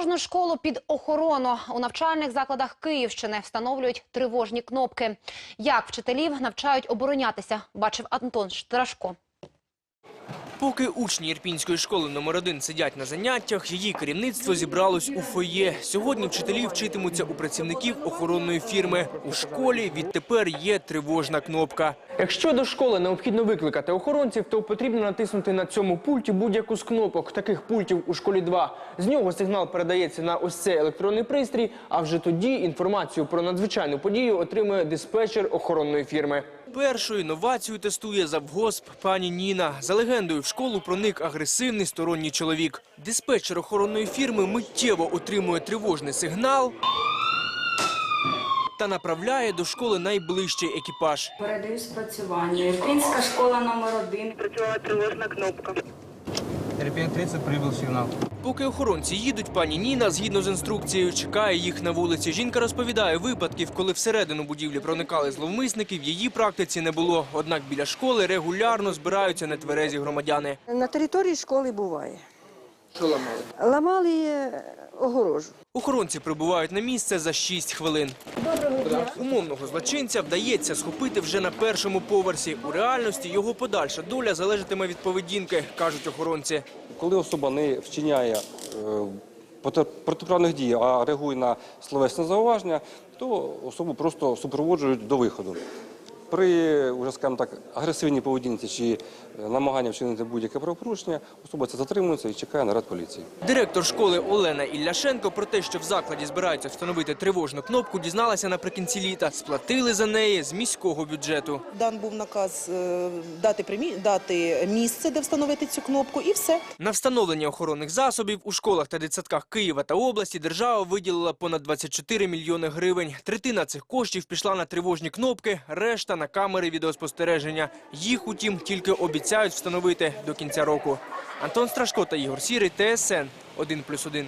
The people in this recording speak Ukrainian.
Кожну школу під охорону у навчальних закладах Київщини встановлюють тривожні кнопки. Як вчителів навчають оборонятися, бачив Антон Штрашко. Поки учні Ірпінської школи номер 1 сидять на заняттях, її керівництво зібралось у фоє. Сьогодні вчителі вчитимуться у працівників охоронної фірми. У школі відтепер є тривожна кнопка. Якщо до школи необхідно викликати охоронців, то потрібно натиснути на цьому пульті будь-яку з кнопок. Таких пультів у школі два. З нього сигнал передається на ось цей електронний пристрій, а вже тоді інформацію про надзвичайну подію отримує диспетчер охоронної фірми. Першою інновацію тестує завгосп пані Ніна. За легендою, в школу проник агресивний сторонній чоловік. Диспетчер охоронної фірми миттєво отримує тривожний сигнал та направляє до школи найближчий екіпаж. Передаю спрацювання. Фінська школа номер один. Працювала тривожна кнопка. Терпень 30 прибыл сигнал. Поки охоронці їдуть, пані Ніна, згідно з інструкцією, чекає їх на вулиці. Жінка розповідає, випадків, коли всередину будівлі проникали зловмисники, в її практиці не було. Однак біля школи регулярно збираються нетверезі громадяни. На території школи буває. Що ламали? Ламали е, огорожу. Охоронці прибувають на місце за 6 хвилин. Умовного злочинця вдається схопити вже на першому поверсі. У реальності його подальша доля залежатиме від поведінки, кажуть охоронці. Коли особа не вчиняє е, протиправних дій, а реагує на словесне зауваження, то особу просто супроводжують до виходу. При уже, скажімо так, агресивній поведінці чи е, намаганні вчинити будь-яке правопорушення, особа це затримується і чекає наряд поліції. Директор школи Олена Ілляшенко про те, що в закладі збираються встановити тривожну кнопку, дізналася наприкінці літа. Сплатили за неї з міського бюджету. Дан був наказ е, дати примі... дати місце, де встановити цю кнопку, і все. На встановлення охоронних засобів у школах та дитсадках Києва та області держава виділила понад 24 мільйони гривень. Третина цих коштів пішла на тривожні кнопки, решта на камери відеоспостереження. Їх, утім, тільки обіцяють встановити до кінця року. Антон Страшко та Ігор Сірий, ТСН 1+,1.